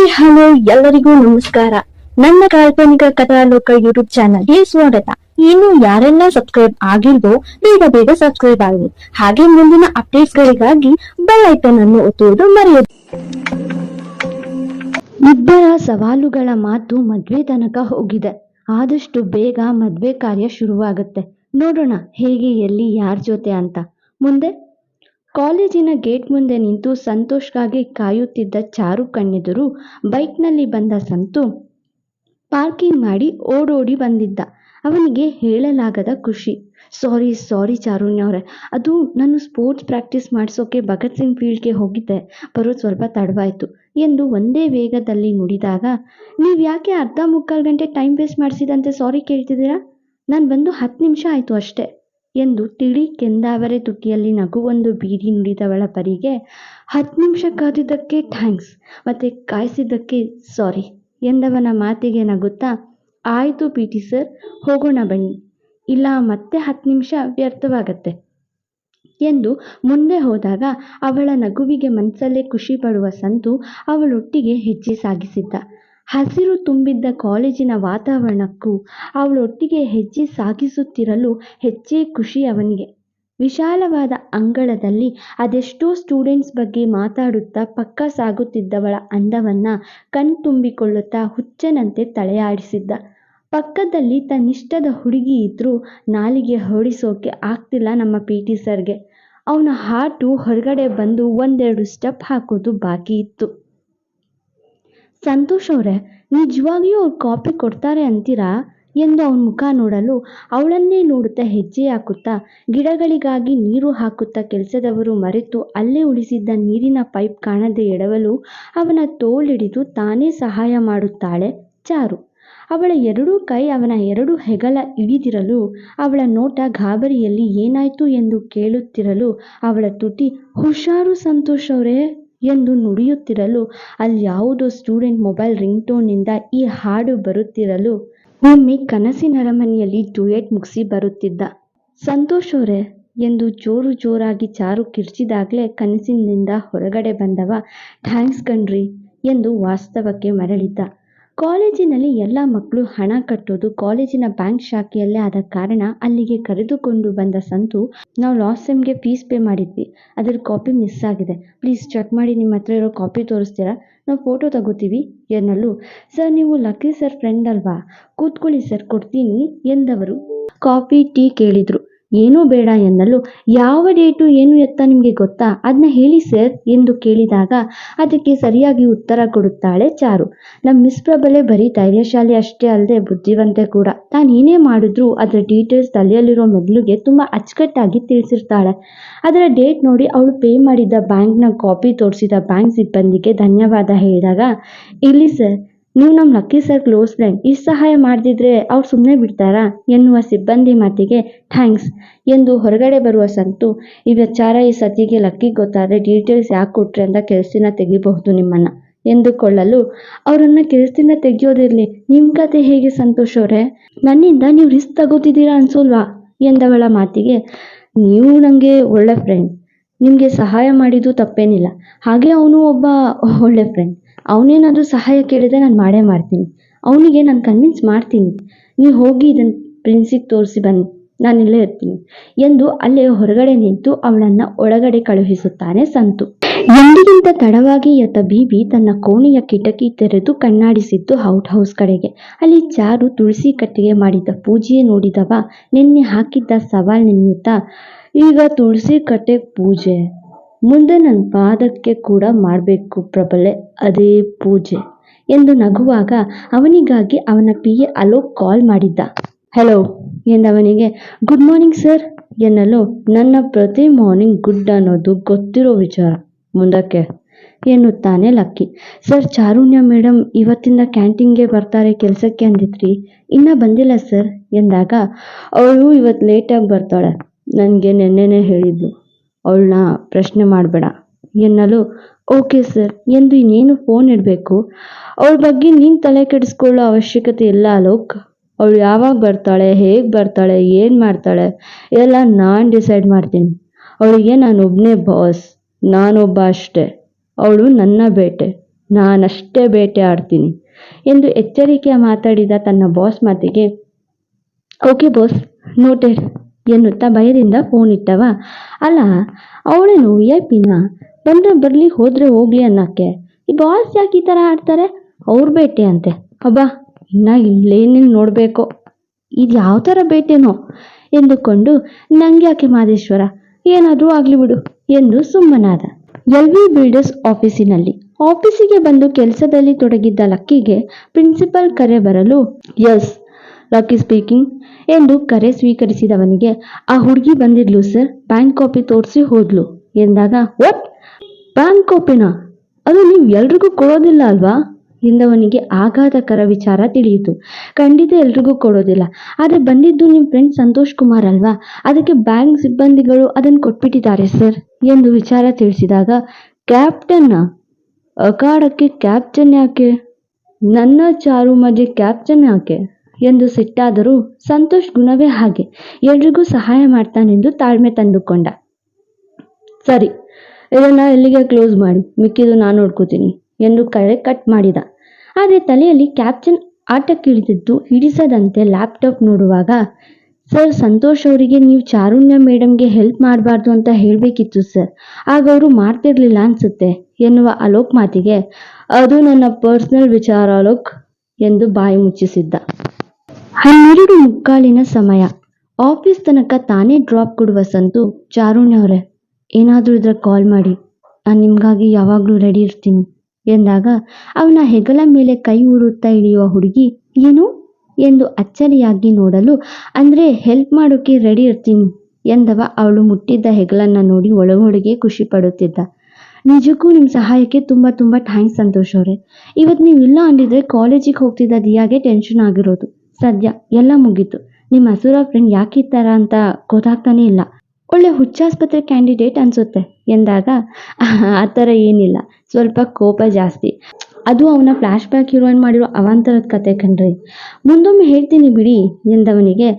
Hi, hello, ಎಲ್ಲರಿಗೂ ನಮಸ್ಕಾರ. ನನ್ನ ಕಾಲ್ಪನಿಕ ಕಥಾ ಲೋಕ ಯೂಟ್ಯೂಬ್ ಚಾನಲ್ಗೆ ಸ್ವಾಗತ. ಇನ್ನು ಯಾರೆಲ್ಲ ಸಬ್ಸ್ಕ್ರೈಬ್ ಆಗಿಲ್ವೋ, ಬೇಗ ಬೇಗ ಸಬ್ಸ್ಕ್ರೈಬ್ ಆಗಿ ಹಾಗೆ ಮುಂದಿನ ಅಪ್ಡೇಟ್ಸ್ ಗಳಿಗಾಗಿ ಬೆಲ್ ಐಕನ್ ಅನ್ನು ಒತ್ತುವುದು ಮರೆಯದು. ಇಬ್ಬರ ಸವಾಲುಗಳ ಮಾತು ಮದ್ವೆ ತನಕ ಹೋಗಿದೆ. ಆದಷ್ಟು ಬೇಗ ಮದ್ವೆ ಕಾರ್ಯ ಶುರುವಾಗುತ್ತೆ. ನೋಡೋಣ ಹೇಗೆ, ಎಲ್ಲಿ, ಯಾರ ಜೊತೆ ಅಂತ. ಮುಂದೆ ಕಾಲೇಜಿನ ಗೇಟ್ ಮುಂದೆ ನಿಂತು ಸಂತೋಷ್ಗಾಗಿ ಕಾಯುತ್ತಿದ್ದ ಚಾರು ಕಣ್ಣೆದುರು ಬೈಕ್ನಲ್ಲಿ ಬಂದ ಸಂತು ಪಾರ್ಕಿಂಗ್ ಮಾಡಿ ಓಡೋಡಿ ಬಂದಿದ್ದ. ಅವನಿಗೆ ಹೇಳಲಾಗದ ಖುಷಿ. ಸಾರಿ ಸಾರಿ ಚಾರುಣ್ಯ ಅವರೇ. ಅದು ನಾನು ಸ್ಪೋರ್ಟ್ಸ್ ಪ್ರಾಕ್ಟೀಸ್ ಮಾಡಿಸೋಕೆ ಭಗತ್ ಸಿಂಗ್ ಫೀಲ್ಡ್ಗೆ ಹೋಗಿದ್ದೆ. ಬರೋದು ಸ್ವಲ್ಪ ತಡವಾಯಿತು ಎಂದು ಒಂದೇ ವೇಗದಲ್ಲಿ ನುಡಿದಾಗ, ನೀವು ಯಾಕೆ ಅರ್ಧ ಮುಕ್ಕಾಲು ಗಂಟೆ ಟೈಮ್ ವೇಸ್ಟ್ ಮಾಡಿಸಿದಂತೆ ಸಾರಿ ಕೇಳ್ತಿದ್ದೀರಾ? ನಾನು ಬಂದು ಹತ್ತು ನಿಮಿಷ ಆಯಿತು ಅಷ್ಟೇ. ಎಂದು ತಿಳಿ ಕೆಂದಾವರೆ ತುಟಿಯಲ್ಲಿ ನಗುವೊಂದು ಬೀದಿ ನುಡಿದವಳ ಪರಿಗೆ, ಹತ್ತು ನಿಮಿಷ ಕಾದಿದ್ದಕ್ಕೆ ಥ್ಯಾಂಕ್ಸ್, ಮತ್ತೆ ಕಾಯಿಸಿದ್ದಕ್ಕೆ ಸಾರಿ ಎಂದವನ ಮಾತಿಗೆ ನಗುತ್ತಾ, ಆಯಿತು ಪಿ ಟಿ ಸರ್, ಹೋಗೋಣ ಬನ್ನಿ. ಇಲ್ಲ, ಮತ್ತೆ ಹತ್ತು ನಿಮಿಷ ವ್ಯರ್ಥವಾಗತ್ತೆ ಎಂದು ಮುಂದೆ ಹೋದಾಗ ಅವಳ ನಗುವಿಗೆ ಮನಸ್ಸಲ್ಲೇ ಖುಷಿ ಪಡುವ ಸಂತು ಅವಳೊಟ್ಟಿಗೆ ಹೆಜ್ಜೆ ಸಾಗಿಸಿದ್ದ. ಹಸಿರು ತುಂಬಿದ್ದ ಕಾಲೇಜಿನ ವಾತಾವರಣಕ್ಕೂ ಅವಳೊಟ್ಟಿಗೆ ಹೆಜ್ಜೆ ಸಾಗಿಸುತ್ತಿರಲು ಹೆಚ್ಚೇ ಖುಷಿ ಅವನಿಗೆ. ವಿಶಾಲವಾದ ಅಂಗಳದಲ್ಲಿ ಅದೆಷ್ಟೋ ಸ್ಟೂಡೆಂಟ್ಸ್ ಬಗ್ಗೆ ಮಾತಾಡುತ್ತಾ ಪಕ್ಕ ಸಾಗುತ್ತಿದ್ದವಳ ಅಂದವನ್ನ ಕಣ್ತುಂಬಿಕೊಳ್ಳುತ್ತಾ ಹುಚ್ಚನಂತೆ ತಲೆಯಾಡಿಸಿದ್ದ. ಪಕ್ಕದಲ್ಲಿ ತನ್ನಿಷ್ಟದ ಹುಡುಗಿ ಇದ್ರೂ ನಾಲಿಗೆ ಹೊಡಿಸೋಕೆ ಆಗ್ತಿಲ್ಲ ನಮ್ಮ ಪಿ ಟಿ ಸರ್ಗೆ. ಅವನ ಹಾಟು ಹೊರಗಡೆ ಬಂದು ಒಂದೆರಡು ಸ್ಟೆಪ್ ಹಾಕೋದು ಬಾಕಿ ಇತ್ತು. ಸಂತೋಷ್ ಅವರೇ, ನಿಜವಾಗಿಯೂ ಅವ್ರು ಕಾಪಿ ಕೊಡ್ತಾರೆ ಅಂತೀರಾ? ಎಂದು ಅವನ ಮುಖ ನೋಡಲು ಅವಳನ್ನೇ ನೋಡುತ್ತಾ ಹೆಜ್ಜೆ ಹಾಕುತ್ತಾ ಗಿಡಗಳಿಗಾಗಿ ನೀರು ಹಾಕುತ್ತಾ ಕೆಲಸದವರು ಮರೆತು ಅಲ್ಲೇ ಉಳಿಸಿದ್ದ ನೀರಿನ ಪೈಪ್ ಕಾಣದೆ ಎಡವಲು ಅವನ ತೋಳಿಡಿದು ತಾನೇ ಸಹಾಯ ಮಾಡುತ್ತಾಳೆ ಚಾರು. ಅವಳ ಎರಡೂ ಕೈ ಅವನ ಎರಡು ಹೆಗಲ ಹಿಡಿದಿರಲು ಅವಳ ನೋಟ ಗಾಬರಿಯಲ್ಲಿ ಏನಾಯ್ತು ಎಂದು ಕೇಳುತ್ತಿರಲು ಅವಳ ತುಟಿ, ಹುಷಾರು ಸಂತೋಷ್ ಅವರೇ ಎಂದು ನುಡಿಯುತ್ತಿರಲು, ಅಲ್ಲಿ ಯಾವುದೋ ಸ್ಟೂಡೆಂಟ್ ಮೊಬೈಲ್ ರಿಂಗ್ಟೋನ್ನಿಂದ ಈ ಹಾಡು ಬರುತ್ತಿರಲು ಒಮ್ಮೆ ಕನಸಿನ ಅರಮನೆಯಲ್ಲಿ ಡ್ಯೂಯೆಟ್ ಮುಗಿಸಿ ಬರುತ್ತಿದ್ದ. ಸಂತೋಷ್ ಎಂದು ಜೋರು ಜೋರಾಗಿ ಚಾರು ಕಿರ್ಚಿದಾಗಲೇ ಕನಸಿನಿಂದ ಹೊರಗಡೆ ಬಂದವ, ಥ್ಯಾಂಕ್ಸ್ ಕಣ್ರಿ ಎಂದು ವಾಸ್ತವಕ್ಕೆ ಮರಳಿದ್ದ. ಕಾಲೇಜಿನಲ್ಲಿ ಎಲ್ಲ ಮಕ್ಕಳು ಹಣ ಕಟ್ಟೋದು ಕಾಲೇಜಿನ ಬ್ಯಾಂಕ್ ಶಾಖೆಯಲ್ಲೇ ಆದ ಕಾರಣ ಅಲ್ಲಿಗೆ ಕರೆದುಕೊಂಡು ಬಂದ ಸಂತು ನಾವು ಲಾಸ್ಟ್ ಸೆಮ್ಗೆ ಫೀಸ್ ಪೇ ಮಾಡಿದ್ವಿ. ಅದರ ಕಾಪಿ ಮಿಸ್ ಆಗಿದೆ. ಪ್ಲೀಸ್ ಚೆಕ್ ಮಾಡಿ ನಿಮ್ಮ ಹತ್ರ ಇರೋ ಕಾಪಿ ತೋರಿಸ್ತೀರಾ? ನಾವು ಫೋಟೋ ತಗೋತೀವಿ, ಎನ್ನಲು. ಸರ್, ನೀವು ಲಕ್ಕಿ ಸರ್ ಫ್ರೆಂಡ್ ಅಲ್ವಾ? ಕೂತ್ಕೊಳ್ಳಿ ಸರ್, ಕೊಡ್ತೀನಿ, ಎಂದವರು. ಕಾಫಿ, ಟೀ ಕೇಳಿದರು. ಏನೂ ಬೇಡ ಎನ್ನಲು ಯಾವ ಡೇಟು ಏನು ಎತ್ತ ನಿಮಗೆ ಗೊತ್ತಾ? ಅದನ್ನ ಹೇಳಿ ಸರ್ ಎಂದು ಕೇಳಿದಾಗ ಅದಕ್ಕೆ ಸರಿಯಾಗಿ ಉತ್ತರ ಕೊಡುತ್ತಾಳೆ ಚಾರು. ನಮ್ಮ ಮಿಸ್ ಪ್ರಬಲೆ ಬರೀ ಧೈರ್ಯಶಾಲಿ ಅಷ್ಟೇ ಅಲ್ಲದೆ ಬುದ್ಧಿವಂತೆ ಕೂಡ. ತಾನು ಏನೇ ಮಾಡಿದ್ರೂ ಅದರ ಡೀಟೇಲ್ಸ್ ತಲೆಯಲ್ಲಿರೋ ಮೆದುಳಿಗೆ ತುಂಬ ಅಚ್ಚುಕಟ್ಟಾಗಿ ತಿಳಿಸಿರ್ತಾಳೆ. ಅದರ ಡೇಟ್ ನೋಡಿ ಅವಳು ಪೇ ಮಾಡಿದ್ದ ಬ್ಯಾಂಕ್ನ ಕಾಪಿ ತೋರಿಸಿದ ಬ್ಯಾಂಕ್ ಸಿಬ್ಬಂದಿಗೆ ಧನ್ಯವಾದ ಹೇಳಿದಾಗ, ಇಲ್ಲಿ ಸರ್ ನೀವು ನಮ್ಮ ಲಕ್ಕಿ ಸರ್ ಕ್ಲೋಸ್ ಫ್ರೆಂಡ್, ಇಷ್ಟು ಸಹಾಯ ಮಾಡದಿದ್ರೆ ಅವ್ರು ಸುಮ್ಮನೆ ಬಿಡ್ತಾರಾ? ಎನ್ನುವ ಸಿಬ್ಬಂದಿ ಮಾತಿಗೆ ಥ್ಯಾಂಕ್ಸ್ ಎಂದು ಹೊರಗಡೆ ಬರುವ ಸಂತು, ಈ ವಿಚಾರ ಈ ಸತಿಗೆ ಲಕ್ಕಿ ಗೊತ್ತಾದರೆ ಡೀಟೇಲ್ಸ್ ಯಾಕೆ ಕೊಟ್ರೆ ಅಂತ ಕೆಲಸಿನ ತೆಗಿಬಹುದು ನಿಮ್ಮನ್ನ ಎಂದುಕೊಳ್ಳಲು. ಅವರನ್ನ ಕೆಲಸದಿಂದ ತೆಗೆಯೋದಿರಲಿ ನಿಮ್ಮ ಕತೆ ಹೇಗೆ ಸಂತೋಷ್ ಅವರೇ? ನನ್ನಿಂದ ನೀವು ರಿಸ್ಕ್ ತಗೋತಿದ್ದೀರಾ ಅನ್ಸೋಲ್ವಾ? ಎಂದವಳ ಮಾತಿಗೆ, ನೀವು ನನಗೆ ಒಳ್ಳೆ ಫ್ರೆಂಡ್, ನಿಮಗೆ ಸಹಾಯ ಮಾಡಿದ್ದು ತಪ್ಪೇನಿಲ್ಲ. ಹಾಗೆ ಅವನು ಒಬ್ಬ ಒಳ್ಳೆ ಫ್ರೆಂಡ್. ಅವನೇನಾದರೂ ಸಹಾಯ ಕೇಳಿದ್ರೆ ನಾನು ಮಾಡೇ ಮಾಡ್ತೀನಿ. ಅವನಿಗೆ ನಾನು ಕನ್ವಿನ್ಸ್ ಮಾಡ್ತೀನಿ. ನೀವು ಹೋಗಿ ಇದನ್ನು ಪ್ರಿನ್ಸಿಗೆ ತೋರಿಸಿ ಬನ್ನಿ. ನಾನು ಇಲ್ಲೇ ಇರ್ತೀನಿ. ಎಂದು ಅಲ್ಲೇ ಹೊರಗಡೆ ನಿಂತು ಅವಳನ್ನು ಒಳಗಡೆ ಕಳುಹಿಸುತ್ತಾನೆ ಸಂತು. ಎಂದಿಗಿಂತ ತಡವಾಗಿ ಯತ ಬೀಬಿ ತನ್ನ ಕೋಣೆಯ ಕಿಟಕಿ ತೆರೆದು ಕಣ್ಣಾಡಿಸಿದ್ದು ಔಟ್ ಹೌಸ್ ಕಡೆಗೆ. ಅಲ್ಲಿ ಚಾರು ತುಳಸಿ ಕಟ್ಟಿಗೆ ಮಾಡಿದ್ದ ಪೂಜೆಯೇ ನೋಡಿದವ. ನಿನ್ನೆ ಹಾಕಿದ್ದ ಸವಾಲ್ ನೆನೆಯುತ್ತಾ ಈಗ ತುಳಸಿ ಕಟ್ಟೆ ಪೂಜೆ. ಮುಂದೆ ನನ್ನ ಪಾದಕ್ಕೆ ಕೂಡ ಮಾಡಬೇಕು ಪ್ರಬಲೆ, ಅದೇ ಪೂಜೆ ಎಂದು ನಗುವಾಗ ಅವನಿಗಾಗಿ ಅವನ ಪಿ ಎ ಅಲೋಕ್ ಕಾಲ್ ಮಾಡಿದ್ದ. ಹಲೋ ಎಂದವನಿಗೆ ಗುಡ್ ಮಾರ್ನಿಂಗ್ ಸರ್ ಎನ್ನಲು ನನ್ನ ಪ್ರತಿ ಮಾರ್ನಿಂಗ್ ಗುಡ್ ಅನ್ನೋದು ಗೊತ್ತಿರೋ ವಿಚಾರ ಮುಂದಕ್ಕೆ ಎನ್ನುತ್ತಾನೆ ಲಕ್ಕಿ. ಸರ್ ಚಾರುಣ್ಯ ಮೇಡಮ್ ಇವತ್ತಿಂದ ಕ್ಯಾಂಟೀನ್ಗೆ ಬರ್ತಾರೆ, ಕೆಲಸಕ್ಕೆ ಅಂದಿದ್ರಿ. ಇನ್ನೂ ಬಂದಿಲ್ಲ ಸರ್ ಎಂದಾಗ, ಅವಳು ಇವತ್ತು ಲೇಟಾಗಿ ಬರ್ತಾಳೆ ನನಗೆ ನೆನ್ನೆನೇ ಹೇಳಿದ್ಲು. ಅವಳನ್ನ ಪ್ರಶ್ನೆ ಮಾಡಬೇಡ. ಎನ್ನಲು, ಓಕೆ ಸರ್, ಎಂದು ಇನ್ನೇನು ಫೋನ್ ಇಡಬೇಕು? ಅವಳ ಬಗ್ಗೆ ನೀನು ತಲೆ ಕೆಡಿಸ್ಕೊಳ್ಳೋ ಅವಶ್ಯಕತೆ ಇಲ್ಲ ಅಲೋಕ್. ಅವಳು ಯಾವಾಗ ಬರ್ತಾಳೆ, ಹೇಗೆ ಬರ್ತಾಳೆ, ಏನು ಮಾಡ್ತಾಳೆ, ಎಲ್ಲ ನಾನು ಡಿಸೈಡ್ ಮಾಡ್ತೀನಿ. ಅವಳಿಗೆ ನಾನೊಬ್ಬನೇ ಬಾಸ್, ನಾನೊಬ್ಬ ಅಷ್ಟೇ. ಅವಳು ನನ್ನ ಬೇಟೆ, ನಾನಷ್ಟೇ ಬೇಟೆ ಆಡ್ತೀನಿ. ಎಂದು ಎಚ್ಚರಿಕೆಯ ಮಾತಾಡಿದ ತನ್ನ ಬಾಸ್ ಮಾತಿಗೆ, ಓಕೆ ಬಾಸ್ ನೋಟೆಡ್ ಎನ್ನುತ್ತಾ ಭಯದಿಂದ ಫೋನ್ ಇಟ್ಟವ ಅಲ್ಲ ಅವಳೇನು ವಿ ಐ ಪಿನ ಬಂದ್ರೆ ಬರಲಿ, ಹೋದ್ರೆ ಹೋಗ್ಲಿ ಅನ್ನಕ್ಕೆ. ಈ ಬಾಸ್ ಯಾಕೆ ಈ ಥರ ಆಡ್ತಾರೆ? ಅವ್ರ ಬೇಟೆ ಅಂತೆ. ಅಬ್ಬಾ, ಇನ್ನ ಇಲ್ಲೇನೇನು ನೋಡಬೇಕು. ಇದು ಯಾವ ಥರ ಬೇಟೆನೋ ಎಂದುಕೊಂಡು, ನಂಗೆ ಯಾಕೆ ಮಾದೇಶ್ವರ? ಏನಾದರೂ ಆಗಲಿ ಬಿಡು ಎಂದು ಸುಮ್ಮನಾದ. ಎಲ್ ವಿ ಬಿಲ್ಡರ್ಸ್ ಆಫೀಸಿನಲ್ಲಿ. ಆಫೀಸಿಗೆ ಬಂದು ಕೆಲಸದಲ್ಲಿ ತೊಡಗಿದ್ದ ಲಕ್ಕಿಗೆ ಪ್ರಿನ್ಸಿಪಲ್ ಕರೆ ಬರಲು, ಎಸ್ ಲಕ್ಕಿ ಸ್ಪೀಕಿಂಗ್ ಎಂದು ಕರೆ ಸ್ವೀಕರಿಸಿದವನಿಗೆ, ಆ ಹುಡುಗಿ ಬಂದಿದ್ಲು, ಸರ್, ಬ್ಯಾಂಕ್ ಕಾಪಿ ತೋರಿಸಿ ಹೋದ್ಲು, ಎಂದಾಗ ವಾಟ್ ಬ್ಯಾಂಕ್ ಕಾಪಿನ? ಅದು ನೀವು ಎಲ್ರಿಗೂ ಕೊಡೋದಿಲ್ಲ ಅಲ್ವಾ? ಎಂದವನಿಗೆ ಆಘಾತಕರ ವಿಚಾರ ತಿಳಿಯಿತು. ಖಂಡಿತ ಎಲ್ರಿಗೂ ಕೊಡೋದಿಲ್ಲ. ಆದರೆ ಬಂದಿದ್ದು ನಿಮ್ಮ ಫ್ರೆಂಡ್ ಸಂತೋಷ್ ಕುಮಾರ್ ಅಲ್ವಾ? ಅದಕ್ಕೆ ಬ್ಯಾಂಕ್ ಸಿಬ್ಬಂದಿಗಳು ಅದನ್ನು ಕೊಟ್ಬಿಟ್ಟಿದ್ದಾರೆ, ಸರ್, ಎಂದು ವಿಚಾರ ತಿಳಿಸಿದಾಗ ಕ್ಯಾಪ್ಟನ್ನ ಅಖಾಡಕ್ಕೆ ಕ್ಯಾಪ್ಟನ್ ಯಾಕೆ? ನನ್ನ ಚಾರು ಮಧ್ಯೆ ಕ್ಯಾಪ್ಟನ್ ಯಾಕೆ? ಎಂದು ಸಿಟ್ಟಾದರೂ ಸಂತೋಷ್ ಗುಣವೇ ಹಾಗೆ. ಎಲ್ರಿಗೂ ಸಹಾಯ ಮಾಡ್ತಾನೆಂದು ತಾಳ್ಮೆ ತಂದುಕೊಂಡ. ಸರಿ, ಇದನ್ನ ಎಲ್ಲಿಗೆ ಕ್ಲೋಸ್ ಮಾಡಿ? ಮಿಕ್ಕಿದು ನಾನು ನೋಡ್ಕೋತೀನಿ ಎಂದು ಕರೆ ಕಟ್ ಮಾಡಿದ. ಆದರೆ ತಲೆಯಲ್ಲಿ ಕ್ಯಾಪ್ಟನ್ ಆಟಕ್ಕಿಳಿದಿದ್ದು ಹಿಡಿಸದಂತೆ ಲ್ಯಾಪ್ಟಾಪ್ ನೋಡುವಾಗ ಸರ್ ಸಂತೋಷ್ ಅವರಿಗೆ ನೀವು ಚಾರುಣ್ಯ ಮೇಡಮ್ಗೆ ಹೆಲ್ಪ್ ಮಾಡಬಾರ್ದು ಅಂತ ಹೇಳಬೇಕಿತ್ತು ಸರ್ ಆಗ ಅವರು ಮಾಡ್ತಿರ್ಲಿಲ್ಲ ಅನ್ಸುತ್ತೆ ಎನ್ನುವ ಅಲೋಕ್ ಮಾತಿಗೆ, ಅದು ನನ್ನ ಪರ್ಸನಲ್ ವಿಚಾರ ಅಲೋಕ್ ಎಂದು ಬಾಯಿ ಮುಚ್ಚಿಸಿದ್ದ. ಹನ್ನೆರಡು ಮುಕ್ಕಾಲಿನ ಸಮಯ. ಆಫೀಸ್ ತನಕ ತಾನೇ ಡ್ರಾಪ್ ಕೊಡುವ ಸಂತು ಚಾರುಣ್ಯ ಅವರೇ, ಏನಾದರೂ ಇದ್ರೆ ಕಾಲ್ ಮಾಡಿ. ನಾನು ನಿಮಗಾಗಿ ಯಾವಾಗಲೂ ರೆಡಿ ಇರ್ತೀನಿ ಎಂದಾಗ ಅವನ ಹೆಗಲ ಮೇಲೆ ಕೈ ಊರುತ್ತಾ ಇಳಿಯುವ ಹುಡುಗಿ, ಏನು? ಎಂದು ಅಚ್ಚರಿಯಾಗಿ ನೋಡಲು, ಅಂದರೆ ಹೆಲ್ಪ್ ಮಾಡೋಕೆ ರೆಡಿ ಇರ್ತೀನಿ ಎಂದವ ಅವಳು ಮುಟ್ಟಿದ್ದ ಹೆಗಲನ್ನ ನೋಡಿ ಒಳಗೊಳಗೆ ಖುಷಿ ಪಡುತ್ತಿದ್ದ. ನಿಜಕ್ಕೂ ನಿಮ್ಮ ಸಹಾಯಕ್ಕೆ ತುಂಬ ತುಂಬ ಥ್ಯಾಂಕ್ಸ್ ಸಂತೋಷ್ ಅವರೇ. ಇವತ್ತು ನೀವು ಇಲ್ಲ ಅಂದಿದ್ರೆ ಕಾಲೇಜಿಗೆ ಹೋಗ್ತಿದ್ದ ದಿಯಾಗೆ ಟೆನ್ಷನ್ ಆಗಿರೋದು. ಸದ್ಯ ಎಲ್ಲ ಮುಗೀತು. ನಿಮ್ಮ ಹಸುರ ಫ್ರೆಂಡ್ ಯಾಕೆ ಅಂತ ಗೊತ್ತಾಗ್ತಾನೇ ಇಲ್ಲ. ಒಳ್ಳೆ ಹುಚ್ಚಾಸ್ಪತ್ರೆ ಕ್ಯಾಂಡಿಡೇಟ್ ಅನ್ಸುತ್ತೆ ಎಂದಾಗ, ಆ ಥರ ಏನಿಲ್ಲ. ಸ್ವಲ್ಪ ಕೋಪ ಜಾಸ್ತಿ. ಅದು ಅವನ ಫ್ಲ್ಯಾಶ್ ಬ್ಯಾಕ್ ಹೀರೋಯಿನ್ ಮಾಡಿರೋ ಅವಾಂತರದ ಕತೆ ಕಣ್ರಿ. ಮುಂದೊಮ್ಮೆ ಹೇಳ್ತೀನಿ ಬಿಡಿ ಎಂದವನಿಗೆ,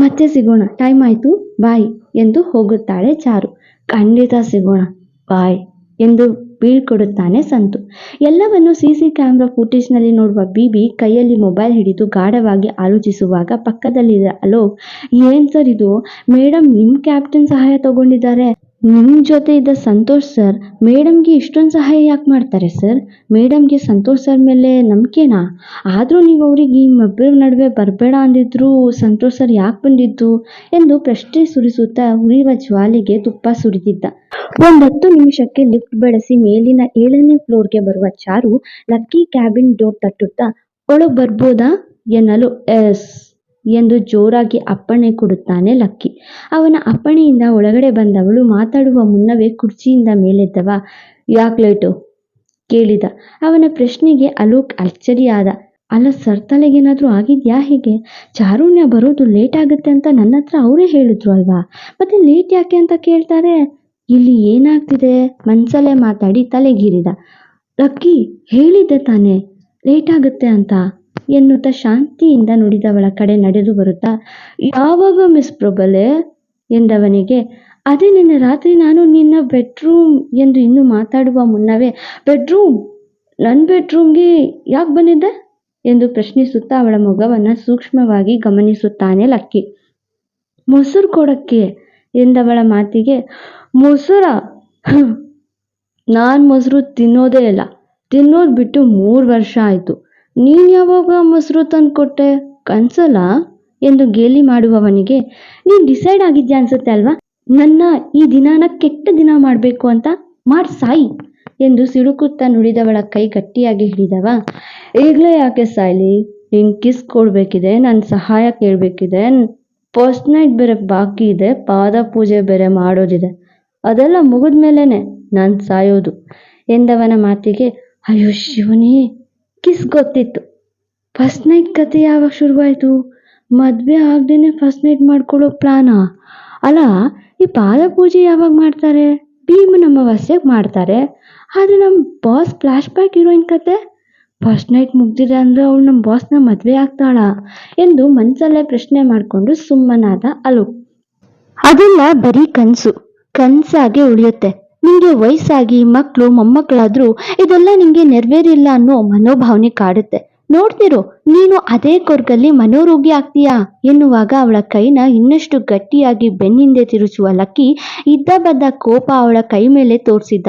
ಮತ್ತೆ ಸಿಗೋಣ. ಟೈಮ್ ಆಯಿತು ಬಾಯ್ ಎಂದು ಹೋಗುತ್ತಾಳೆ ಚಾರು. ಖಂಡಿತ ಸಿಗೋಣ. ಬಾಯ್ ಎಂದು ಬೀಳ್ಕೊಡುತ್ತಾನೆ ಸಂತು. ಎಲ್ಲವನ್ನು ಸಿಸಿ ಕ್ಯಾಮ್ರಾ ಫುಟೇಜ್ನಲ್ಲಿ ನೋಡುವ ಬಿಬಿ ಕೈಯಲ್ಲಿ ಮೊಬೈಲ್ ಹಿಡಿದು ಗಾಢವಾಗಿ ಆಲೋಚಿಸುವಾಗ ಪಕ್ಕದಲ್ಲಿ ಅಲೋಕ್, ಏನ್ ಸರ್ ಇದು? ಮೇಡಮ್ ನಿಮ್ಮ ಕ್ಯಾಪ್ಟನ್ ಸಹಾಯ ತಗೊಂಡಿದ್ದಾರೆ. ನಿಮ್ಮ ಜೊತೆ ಇದ್ದ ಸಂತೋಷ್ ಸರ್, ಮೇಡಮ್ಗೆ ಇಷ್ಟೊಂದು ಸಹಾಯ ಯಾಕೆ ಮಾಡ್ತಾರೆ ಸರ್? ಮೇಡಮ್ಗೆ ಸಂತೋಷ್ ಸರ್ ಮೇಲೆ ನಂಬಿಕೆನಾ? ಆದರೂ ನೀವು ಅವರಿಗೆ ನಿಮ್ಮಿಬ್ಬರ ನಡುವೆ ಬರಬೇಡ ಅಂದಿದ್ರು ಸಂತೋಷ್ ಸರ್ ಯಾಕೆ ಬಂದಿದ್ದು ಎಂದು ಪ್ರಶ್ನೆ ಸುರಿಸುತ್ತಾ ಉರಿಯುವ ಜ್ವಾಲೆಗೆ ತುಪ್ಪ ಸುರಿದಿದ್ದ. ಒಂದತ್ತು ನಿಮಿಷಕ್ಕೆ ಲಿಫ್ಟ್ ಬಳಸಿ ಮೇಲಿನ ಏಳನೇ ಫ್ಲೋರ್ಗೆ ಬರುವ ಚಾರು ಲಕ್ಕಿ ಕ್ಯಾಬಿನ್ ಡೋರ್ ತಟ್ಟುತ್ತಾ, ಒಳಗೆ ಬರ್ಬೋದಾ? ಎನ್ನಲು, ಎಸ್. ಎಂದು ಜೋರಾಗಿ ಅಪ್ಪಣೆ ಕೊಡುತ್ತಾನೆ ಲಕ್ಕಿ. ಅವನ ಅಪ್ಪಣೆಯಿಂದ ಒಳಗಡೆ ಬಂದವಳು ಮಾತಾಡುವ ಮುನ್ನವೇ ಕುರ್ಚಿಯಿಂದ ಮೇಲೆದ್ದವ ಯಾಕ್ಲೇಟು? ಕೇಳಿದ. ಅವನ ಪ್ರಶ್ನೆಗೆ ಅಲೋಕ್ ಅಚ್ಚರಿಯಾದ. ಅಲ್ಲ ಸರ್, ತಲೆಗೇನಾದರೂ ಆಗಿದ್ಯಾ ಹೇಗೆ? ಚಾರುಣ್ಯ ಬರೋದು ಲೇಟ್ ಆಗುತ್ತೆ ಅಂತ ನನ್ನ ಹತ್ರ ಅವರೇ ಹೇಳಿದ್ರು ಅಲ್ವಾ? ಮತ್ತೆ ಲೇಟ್ ಯಾಕೆ ಅಂತ ಕೇಳ್ತಾರೆ? ಇಲ್ಲಿ ಏನಾಗ್ತಿದೆ? ಮನ್ಸಲ್ಲೇ ಮಾತಾಡಿ ತಲೆಗೀರಿದ. ಲಕ್ಕಿ ಹೇಳಿದ್ದೆ ತಾನೆ ಲೇಟ್ ಆಗುತ್ತೆ ಅಂತ. ಎನ್ನುತ್ತಾ ಶಾಂತಿಯಿಂದ ನುಡಿದವಳ ಕಡೆ ನಡೆದು ಬರುತ್ತಾ, ಯಾವಾಗ ಮಿಸ್ ಪ್ರಬಲೆ? ಎಂದವನಿಗೆ, ಅದೇ ನಿನ್ನೆ ರಾತ್ರಿ ನಾನು ನಿನ್ನ ಬೆಡ್ರೂಮ್ ಎಂದು ಇನ್ನೂ ಮಾತಾಡುವ ಮುನ್ನವೇ, ಬೆಡ್ರೂಮ್ ನನ್ನ ಬೆಡ್ರೂಮ್ಗೆ ಯಾಕೆ ಬಂದಿದ್ದೆ? ಎಂದು ಪ್ರಶ್ನಿಸುತ್ತಾ ಅವಳ ಮೊಗವನ್ನು ಸೂಕ್ಷ್ಮವಾಗಿ ಗಮನಿಸುತ್ತಾನೆ ಲಕ್ಕಿ. ಮೊಸರು ಕೊಡಕ್ಕೆ? ಎಂದವಳ ಮಾತಿಗೆ, ಮೊಸರ? ನಾನು ಮೊಸರು ತಿನ್ನೋದೇ ಇಲ್ಲ. ತಿನ್ನೋದು ಬಿಟ್ಟು ಮೂರು ವರ್ಷ ಆಯಿತು. ನೀನು ಯಾವಾಗ ಮೊಸರು ತಂದು ಕೊಟ್ಟೆ? ಕನ್ಸಲ್ಲ? ಎಂದು ಗೇಲಿ ಮಾಡುವವನಿಗೆ, ನೀನ್ ಡಿಸೈಡ್ ಆಗಿದ್ಯಾ ಅನ್ಸುತ್ತೆ ಅಲ್ವಾ? ನನ್ನ ಈ ದಿನಾನ ಕೆಟ್ಟ ದಿನ ಮಾಡಬೇಕು ಅಂತ ಮಾಡ್ ಸಾಯಿ ಎಂದು ಸಿಡುಕುತ್ತಾ ನುಡಿದವಳ ಕೈ ಗಟ್ಟಿಯಾಗಿ ಹಿಡಿದವ. ಈಗಲೇ ಯಾಕೆ ಸಾಯ್ಲಿ? ನೀನು ಕಿಸ್ ಕೊಡಬೇಕಿದೆ ನನ್ನ ಸಹಾಯ ಕೇಳಬೇಕಿದೆ ಫಸ್ಟ್ ನೈಟ್ ಬೇರೆ ಬಾಕಿ ಇದೆ, ಪಾದ ಪೂಜೆ ಬೇರೆ ಮಾಡೋದಿದೆ. ಅದೆಲ್ಲ ಮುಗಿದ್ಮೇಲೆನೆ ನಾನ್ ನಾನು ಸಾಯೋದು ಎಂದವನ ಮಾತಿಗೆ, ಅಯ್ಯೋ ಶಿವನೇ ಕಿಸ್ ಗೊತ್ತಿತ್ತು ಫಸ್ಟ್ ನೈಟ್ ಕತೆ ಯಾವಾಗ ಶುರುವಾಯಿತು? ಮದುವೆ ಆಗದೇನೆ ಫಸ್ಟ್ ನೈಟ್ ಮಾಡ್ಕೊಳ್ಳೋ ಪ್ಲಾನಾ? ಅಲ್ಲ ಈ ಪಾದ ಪೂಜೆ ಯಾವಾಗ ಮಾಡ್ತಾರೆ? ಭೀಮನ ಅಮಾವಾಸ್ಯೆಗೆ ಮಾಡ್ತಾರೆ. ಆದರೆ ನಮ್ಮ ಬಾಸ್ ಫ್ಲ್ಯಾಶ್ ಬ್ಯಾಕ್ ಹೀರೋಯಿನ್ ಕತೆ? ಫಸ್ಟ್ ನೈಟ್ ಮುಗ್ದಿದೆ ಅಂದರೆ ಅವಳು ನಮ್ಮ ಬಾಸ್ನ ಮದುವೆ ಆಗ್ತಾಳ? ಎಂದು ಮನಸಲ್ಲೇ ಪ್ರಶ್ನೆ ಮಾಡಿಕೊಂಡು ಸುಮ್ಮನಾದ ಅಲು. ಅದೆಲ್ಲ ಬರೀ ಕನಸು. ಕನಸಾಗೆ ಉಳಿಯುತ್ತೆ. ನಿಂಗೆ ವಯಸ್ಸಾಗಿ ಮಕ್ಕಳು ಮೊಮ್ಮಕ್ಕಳಾದ್ರೂ ಇದೆಲ್ಲ ನಿಮಗೆ ನೆರವೇರಿಲ್ಲ ಅನ್ನೋ ಮನೋಭಾವನೆ ಕಾಡುತ್ತೆ. ನೋಡ್ತಿರೋ, ನೀನು ಅದೇ ಕೊರ್ಗಲ್ಲಿ ಮನೋರೋಗಿ ಆಗ್ತೀಯಾ? ಎನ್ನುವಾಗ ಅವಳ ಕೈನ ಇನ್ನಷ್ಟು ಗಟ್ಟಿಯಾಗಿ ಬೆನ್ನಿಂದೆ ತಿರುಚುವ ಲಕ್ಕಿ ಇದ್ದ ಬದ್ದ ಕೋಪ ಅವಳ ಕೈ ಮೇಲೆ ತೋರಿಸಿದ್ದ.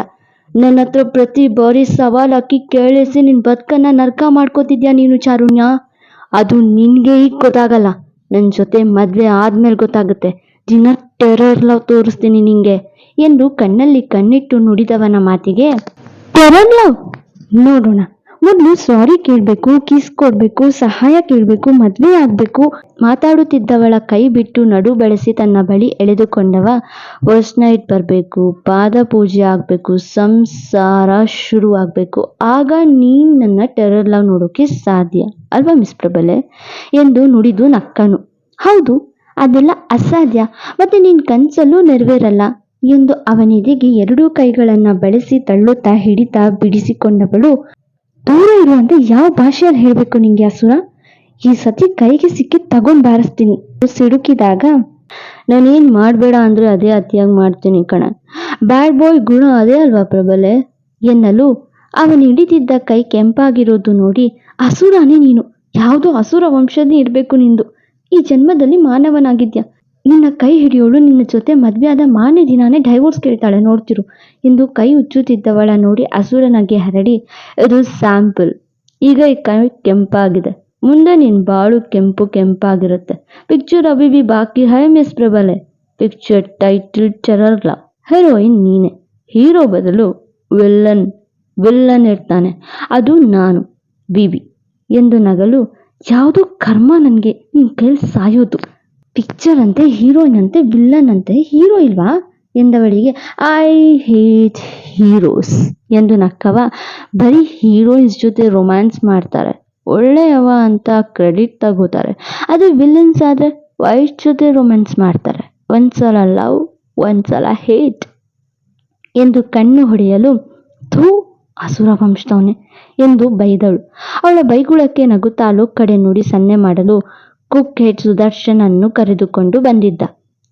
ನನ್ನ ಹತ್ರ ಪ್ರತಿ ಬಾರಿ ಸವಾಲ್ ಹಾಕಿ ಕೇಳಿಸಿ ನಿನ್ ಬದುಕನ್ನ ನರ್ಕ ಮಾಡ್ಕೋತಿದ್ಯಾ ನೀನು, ಚಾರುಣ್ಯ? ಅದು ನಿನಗೆ ಈಗ ಗೊತ್ತಾಗಲ್ಲ. ನನ್ನ ಜೊತೆ ಮದ್ವೆ ಆದ್ಮೇಲೆ ಗೊತ್ತಾಗುತ್ತೆ. ದಿನ ಟೆರರ್ ಲವ್ ತೋರಿಸ್ತೀನಿ ನಿಂಗೆ ಎಂದು ಕಣ್ಣಲ್ಲಿ ಕಣ್ಣಿಟ್ಟು ನುಡಿದವನ ಮಾತಿಗೆ ಟೆರರ್ ಲವ್ ನೋಡೋಣ. ಮೊದಲು ಸಾರಿ ಕೇಳಬೇಕು ಕಿಸ್ ಕೊಡಬೇಕು, ಸಹಾಯ ಕೇಳಬೇಕು, ಮದುವೆ ಆಗಬೇಕು, ಮಾತಾಡುತ್ತಿದ್ದವಳ ಕೈ ಬಿಟ್ಟು ನಡು ಬಳಸಿ ತನ್ನ ಬಳಿ ಎಳೆದುಕೊಂಡವ ಫಸ್ಟ್ ನೈಟ್ ಬರಬೇಕು, ಪಾದ ಪೂಜೆ ಆಗಬೇಕು, ಸಂಸಾರ ಶುರು ಆಗಬೇಕು, ಆಗ ನೀನು ನನ್ನ ಟೆರರ್ ಲವ್ ನೋಡೋಕೆ ಸಾಧ್ಯ ಅಲ್ವಾ ಮಿಸ್ ಪ್ರಬಲೆ? ಎಂದು ನುಡಿದು ನಕ್ಕನು. ಹೌದು ಅದೆಲ್ಲ ಅಸಾಧ್ಯ. ಮತ್ತೆ ನಿನ್ ಕನ್ಸಲ್ಲೂ ನೆರವೇರಲ್ಲ. ಎಂದು ಅವನೆದೆಗೆ ಎರಡೂ ಕೈಗಳನ್ನ ಬಳಸಿ ತಳ್ಳುತ್ತಾ ಹಿಡಿತಾ ಬಿಡಿಸಿಕೊಂಡವಳು, ದೂರ ಇರುವಂತೆ ಯಾವ ಭಾಷೆಯಲ್ಲಿ ಹೇಳ್ಬೇಕು ನಿಂಗೆ ಅಸುರ? ಈ ಸತಿ ಕೈಗೆ ಸಿಕ್ಕಿ ತಗೊಂಡ್ ಬಾರಿಸ್ತೀನಿ. ಸಿಡುಕಿದಾಗ, ನಾನೇನ್ ಮಾಡ್ಬೇಡ ಅಂದ್ರೆ ಅದೇ ಅತಿಯಾಗಿ ಮಾಡ್ತೀನಿ ಕಣ. ಬ್ಯಾಡ್ ಬಾಯ್ ಗುಣ ಅದೇ ಅಲ್ವಾ ಪ್ರಬಲೆ? ಎನ್ನಲು ಅವನು ಹಿಡಿದಿದ್ದ ಕೈ ಕೆಂಪಾಗಿರೋದು ನೋಡಿ, ಅಸುರಾನೇ ನೀನು. ಯಾವುದೋ ಅಸುರ ವಂಶನೇ ಇರಬೇಕು ನಿಂದು. ಈ ಜನ್ಮದಲ್ಲಿ ಮಾನವನಾಗಿದ್ಯಾ? ನಿನ್ನ ಕೈ ಹಿಡಿಯೋಳು, ನಿನ್ನ ಜೊತೆ ಮದುವೆ ಆದ ಮಾನ್ಯ ದಿನಾನೇ ಡೈವೋರ್ಸ್ ಕೇಳ್ತಾಳೆ, ನೋಡ್ತಿರು. ಎಂದು ಕೈ ಉಚ್ಚುತ್ತಿದ್ದವಳ ನೋಡಿ ಅಸುರನಾಗಿ ಹರಡಿ, ಇದು ಸ್ಯಾಂಪಲ್ ಈಗ ಈ ಕೈ ಕೆಂಪಾಗಿದೆ. ಮುಂದೆ ನಿನ್ ಬಾಳು ಕೆಂಪು ಕೆಂಪಾಗಿರುತ್ತೆ. ಪಿಕ್ಚರ್ ಅಭಿಬಿ ಬಾಕಿ ಹೈ ಮಿಸ್ ಪ್ರಬಲೆ. ಪಿಕ್ಚರ್ ಟೈಟಲ್ ಚರರ್ಲ. ಹೀರೋಯಿನ್ ನೀನೆ. ಹೀರೋ ಬದಲು ವಿಲ್ಲನ್ ವಿಲ್ಲನ್ ಇರ್ತಾನೆ. ಅದು ನಾನು ಬಿಬಿ ಎಂದು ನಗಲು ಯಾವುದೋ ಕರ್ಮ ನನಗೆ ನಿನ್ನ ಕೈಲಿ ಸಾಯೋದು. ಪಿಕ್ಚರ್ ಅಂತೆ ಹೀರೋಯಿನ್ ಅಂತೆ ವಿಲ್ಲನ್ ಅಂತೆ ಹೀರೋ ಇಲ್ವಾ? ಎಂದವಳಿಗೆ ಐ ಹೇಟ್ ಹೀರೋಸ್ ಎಂದು ನಕ್ಕವ. ಬರೀ ಹೀರೋಯಿನ್ಸ್ ಜೊತೆ ರೊಮ್ಯಾನ್ಸ್ ಮಾಡ್ತಾರೆ. ಒಳ್ಳೆಯವ ಅಂತ ಕ್ರೆಡಿಟ್ ತಗೋತಾರೆ. ಅದೇ ವಿಲನ್ಸ್ ಆದರೆ ವೈಟ್ ಜೊತೆ ರೊಮ್ಯಾನ್ಸ್ ಮಾಡ್ತಾರೆ. ಒಂದ್ಸಲ ಲವ್ ಒಂದ್ಸಲ ಹೇಟ್ ಎಂದು ಕಣ್ಣು ಹೊಡೆಯಲು ಅಸುರ ವಂಶದವನೇ ಎಂದು ಬೈದಳು. ಅವಳ ಬೈಗುಳಕ್ಕೆ ನಗುತ್ತಾ ಅಲೋಕ್ ಕಡೆ ನೋಡಿ ಸನ್ನೆ ಮಾಡಲು ಕುಕ್ ಹೆಡ್ ಸುದರ್ಶನ್ ಅನ್ನು ಕರೆದುಕೊಂಡು ಬಂದಿದ್ದ.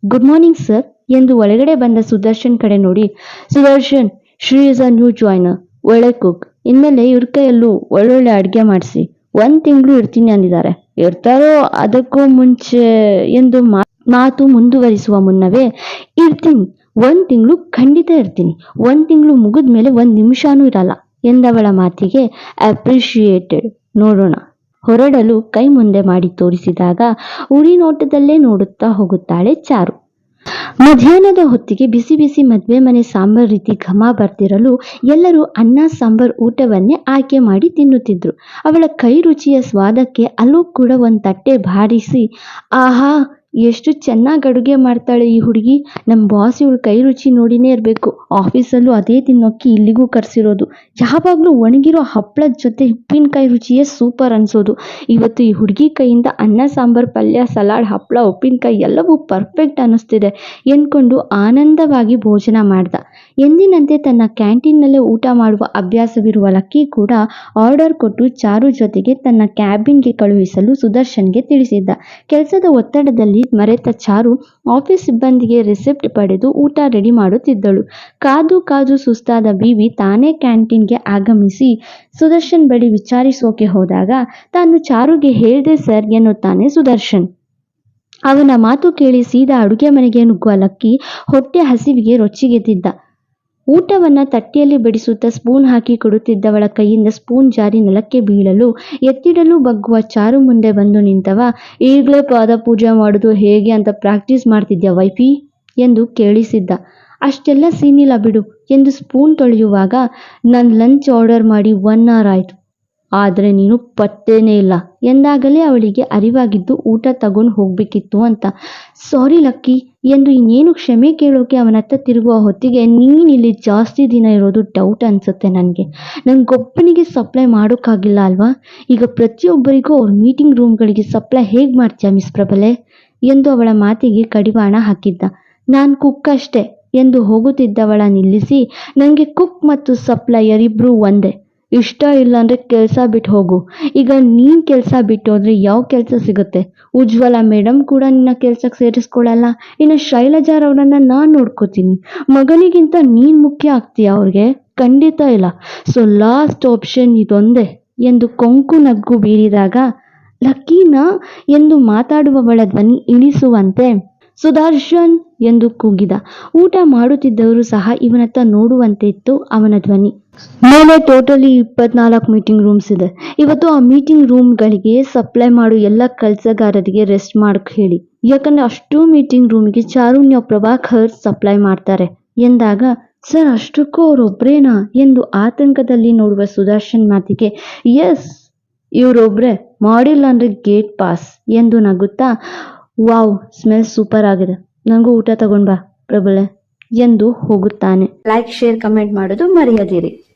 ಗುಡ್ ಮಾರ್ನಿಂಗ್ ಸರ್ ಎಂದು ಒಳಗಡೆ ಬಂದ ಸುದರ್ಶನ್ ಕಡೆ ನೋಡಿ, Sudarshan, Shri is a new joiner, ಒಳ್ಳೆ ಕುಕ್. ಇನ್ಮೇಲೆ ಇವ್ರ ಕೈಯಲ್ಲೂ ಒಳ್ಳೊಳ್ಳೆ ಅಡುಗೆ ಮಾಡಿಸಿ. ಒಂದ್ ತಿಂಗಳು ಇರ್ತೀನಿ ಅಂದಿದ್ದಾರೆ. ಇರ್ತಾರೋ ಅದಕ್ಕೂ ಮುಂಚೆ ಎಂದು ಮಾತು ಮುಂದುವರಿಸುವ ಮುನ್ನವೇ, ಇರ್ತೀನಿ. ಒಂದ್ ತಿಂಗಳು ಖಂಡಿತ ಇರ್ತೀನಿ. ಒಂದ್ ತಿಂಗಳು ಮುಗಿದ ಮೇಲೆ ಒಂದ್ ನಿಮಿಷನೂ ಇರಲ್ಲ ಎಂದವಳ ಮಾತಿಗೆ ಅಪ್ರಿಶಿಯೇಟೆಡ್ ನೋಡೋಣ. ಹೊರಡಲು ಕೈ ಮುಂದೆ ಮಾಡಿ ತೋರಿಸಿದಾಗ ಉರಿ ನೋಟದಲ್ಲೇ ನೋಡುತ್ತಾ ಹೋಗುತ್ತಾಳೆ ಚಾರು. ಮಧ್ಯಾಹ್ನದ ಹೊತ್ತಿಗೆ ಬಿಸಿ ಬಿಸಿ ಮದುವೆ ಮನೆ ಸಾಂಬಾರ್ ರೀತಿ ಘಮ ಬರ್ತಿರಲು ಎಲ್ಲರೂ ಅನ್ನ, ಸಾಂಬಾರ್, ಊಟವನ್ನೇ ಆಯ್ಕೆ ಮಾಡಿ ತಿನ್ನುತ್ತಿದ್ರು. ಅವಳ ಕೈ ರುಚಿಯ ಸ್ವಾದಕ್ಕೆ ಅಲ್ಲೂ ಕೂಡ ಒಂದು ತಟ್ಟೆ ಬಾರಿಸಿ, ಆಹಾ ಎಷ್ಟು ಚೆನ್ನಾಗಿ ಅಡುಗೆ ಮಾಡ್ತಾಳೆ ಈ ಹುಡುಗಿ? ನಮ್ಮ ಬಾಸ್ ಇವಳು ಕೈ ರುಚಿ ನೋಡಿನೇ ಇರಬೇಕು. ಆಫೀಸಲ್ಲೂ ಅದೇ ತಿನ್ನೋಕ್ಕೆ ಇಲ್ಲಿಗೂ ಕರೆಸಿರೋದು. ಯಾವಾಗಲೂ ಒಣಗಿರೋ ಹಪ್ಪಳದ ಜೊತೆ ಉಪ್ಪಿನಕಾಯಿ ರುಚಿಯೇ ಸೂಪರ್ ಅನ್ಸೋದು. ಇವತ್ತು ಈ ಹುಡುಗಿ ಕೈಯಿಂದ ಅನ್ನ, ಸಾಂಬಾರ್, ಪಲ್ಯ, ಸಲಾಡ್, ಹಪ್ಪಳ, ಉಪ್ಪಿನಕಾಯಿ ಎಲ್ಲವೂ ಪರ್ಫೆಕ್ಟ್ ಅನ್ನಿಸ್ತಿದೆ ಎಂದ್ಕೊಂಡು ಆನಂದವಾಗಿ ಭೋಜನ ಮಾಡ್ದ. ಎಂದಿನಂತೆ ತನ್ನ ಕ್ಯಾಂಟೀನ್ನಲ್ಲೇ ಊಟ ಮಾಡುವ ಅಭ್ಯಾಸವಿರುವ ಲಕ್ಕಿ ಕೂಡ ಆರ್ಡರ್ ಕೊಟ್ಟು ಚಾರು ಜೊತೆಗೆ ತನ್ನ ಕ್ಯಾಬಿನ್ಗೆ ಕಳುಹಿಸಲು ಸುದರ್ಶನ್ಗೆ ತಿಳಿಸಿದ್ದ. ಕೆಲಸದ ಒತ್ತಡದಲ್ಲಿ ಮರೆತ ಚಾರು ಆಫೀಸ್ ಸಿಬ್ಬಂದಿಗೆ ರಿಸಿಪ್ಟ್ ಪಡೆದು ಊಟ ರೆಡಿ ಮಾಡುತ್ತಿದ್ದಳು. ಕಾದು ಕಾದು ಸುಸ್ತಾದ ಬಿವಿ ತಾನೇ ಕ್ಯಾಂಟೀನ್ಗೆ ಆಗಮಿಸಿ ಸುದರ್ಶನ್ ಬಳಿ ವಿಚಾರಿಸೋಕೆ ಹೋದಾಗ, ತಾನು ಚಾರುಗೆ ಹೇಳಿದೆ, ಸರ್, ಎನ್ನುತ್ತಾನೆ ಸುದರ್ಶನ್. ಅವನ ಮಾತು ಕೇಳಿ ಸೀದಾ ಅಡುಗೆ ಮನೆಗೆ ನುಗ್ಗುವ ಲಕ್ಕಿ ಹೊಟ್ಟೆ ಹಸಿವಿಗೆ ರೊಚ್ಚಿಗೆದ್ದಿದ್ದ. ಊಟವನ್ನ ತಟ್ಟೆಯಲ್ಲಿ ಬಡಿಸುತ್ತಾ ಸ್ಪೂನ್ ಹಾಕಿ ಕೊಡುತ್ತಿದ್ದವಳ ಕೈಯಿಂದ ಸ್ಪೂನ್ ಜಾರಿ ನೆಲಕ್ಕೆ ಬೀಳಲು ಎತ್ತಿಡಲು ಬಗ್ಗುವ ಚಾರು ಮುಂದೆ ಬಂದು ನಿಂತವ, ಈಗಲೇ ಪಾದ ಪೂಜೆ ಮಾಡೋದು ಹೇಗೆ ಅಂತ ಪ್ರಾಕ್ಟೀಸ್ ಮಾಡ್ತಿದ್ಯಾ ವೈಫಿ? ಎಂದು ಕೇಳಿಸಿದ್ದ. ಅಷ್ಟೆಲ್ಲ ಸೀನಿಲ್ಲ ಬಿಡು ಎಂದು ಸ್ಪೂನ್ ತೊಳೆಯುವಾಗ, ನಾನು ಲಂಚ್ ಆರ್ಡರ್ ಮಾಡಿ ಒನ್ ಅವರ್ ಆಯಿತು. ಆದರೆ ನೀನು ಪತ್ತೇನೇ ಇಲ್ಲ ಎಂದಾಗಲೇ ಅವಳಿಗೆ ಅರಿವಾಗಿದ್ದು ಊಟ ತಗೊಂಡು ಹೋಗ್ಬೇಕಿತ್ತು ಅಂತ. ಸಾರಿ ಲಕ್ಕಿ ಎಂದು ಇನ್ನೇನು ಕ್ಷಮೆ ಕೇಳೋಕೆ ಅವನತ್ತ ತಿರುಗುವ ಹೊತ್ತಿಗೆ ನೀನಿಲ್ಲಿ ಜಾಸ್ತಿ ದಿನ ಇರೋದು ಡೌಟ್ ಅನಿಸುತ್ತೆ ನನಗೆ. ನನಗೊಬ್ಬನಿಗೆ ಸಪ್ಲೈ ಮಾಡೋಕ್ಕಾಗಿಲ್ಲ ಅಲ್ವಾ? ಈಗ ಪ್ರತಿಯೊಬ್ಬರಿಗೂ ಅವ್ರ ಮೀಟಿಂಗ್ ರೂಮ್ಗಳಿಗೆ ಸಪ್ಲೈ ಹೇಗೆ ಮಾಡ್ತೀಯಾ ಮಿಸ್ ಪ್ರಬಲೆ? ಎಂದು ಅವಳ ಮಾತಿಗೆ ಕಡಿವಾಣ ಹಾಕಿದ್ದ. ನಾನು ಕುಕ್ ಅಷ್ಟೇ ಎಂದು ಹೋಗುತ್ತಿದ್ದವಳ ನಿಲ್ಲಿಸಿ ನನಗೆ ಕುಕ್ ಮತ್ತು ಸಪ್ಲೈಯರ್ ಇಬ್ಬರೂ ಒಂದೇ. ಇಷ್ಟ ಇಲ್ಲ ಅಂದರೆ ಕೆಲಸ ಬಿಟ್ಟು ಹೋಗು. ಈಗ ನೀನು ಕೆಲಸ ಬಿಟ್ಟು ಹೋದ್ರೆ ಯಾವ ಕೆಲಸ ಸಿಗುತ್ತೆ? ಉಜ್ವಲ ಮೇಡಮ್ ಕೂಡ ನಿನ್ನ ಕೆಲ್ಸಕ್ಕೆ ಸೇರಿಸ್ಕೊಳ್ಳಲ್ಲ ಇನ್ನು ಶೈಲಜಾರವ್ರನ್ನ ನಾನು ನೋಡ್ಕೋತೀನಿ. ಮಗನಿಗಿಂತ ನೀನು ಮುಖ್ಯ ಆಗ್ತೀಯ ಅವ್ರಿಗೆ? ಖಂಡಿತ ಇಲ್ಲ. ಸೊ ಲಾಸ್ಟ್ ಆಪ್ಷನ್ ಇದೊಂದೇ. ಎಂದು ಕೊಂಕು ನಗ್ಗು ಬೀರಿದಾಗ, ಲಕ್ಕೀನಾ ಎಂದು ಮಾತಾಡುವವಳ ಧ್ವನಿ ಇಳಿಸುವಂತೆ ಸುದರ್ಶನ್ ಎಂದು ಕೂಗಿದ. ಊಟ ಮಾಡುತ್ತಿದ್ದವರು ಸಹ ಇವನತ್ತ ನೋಡುವಂತೆ ಇತ್ತು ಅವನ ಧ್ವನಿ. ಮೇಲೆ ಟೋಟಲಿ ಇಪ್ಪತ್ನಾಲ್ಕು ಮೀಟಿಂಗ್ ರೂಮ್ಸ್ ಇದೆ. ಇವತ್ತು ಆ ಮೀಟಿಂಗ್ ರೂಮ್ಗಳಿಗೆ ಸಪ್ಲೈ ಮಾಡು ಎಲ್ಲ ಕೆಲಸಗಾರರಿಗೆ ರೆಸ್ಟ್ ಮಾಡಕ್ ಹೇಳಿ. ಯಾಕಂದ್ರೆ ಅಷ್ಟು ಮೀಟಿಂಗ್ ರೂಮ್ಗೆ ಚಾರುಣ್ಯ ಪ್ರಭಾಕರ್ ಸಪ್ಲೈ ಮಾಡ್ತಾರೆ ಎಂದಾಗ, ಸರ್, ಅಷ್ಟಕ್ಕೂ ಅವರೊಬ್ರೇನಾ ಎಂದು ಆತಂಕದಲ್ಲಿ ನೋಡುವ ಸುದರ್ಶನ್ ಮಾತಿಗೆ ಎಸ್ ಇವರೊಬ್ರೆ ಮಾಡಿಲ್ಲ ಅಂದ್ರೆ ಗೇಟ್ ಪಾಸ್ ಎಂದು ನಗುತ್ತಾ ವಾವ್ ಸ್ಮೆಲ್ ಸೂಪರ್ ಆಗಿದೆ. ನನಗೂ ಊಟ ತಗೊಂಡ್ ಬಾ, ಪ್ರಬಲೆ, ಎಂದು ಹೋಗುತ್ತಾನೆ. ಲೈಕ್ ಶೇರ್ ಕಮೆಂಟ್ ಮಾಡೋದು ಮರೆಯದಿರಿ.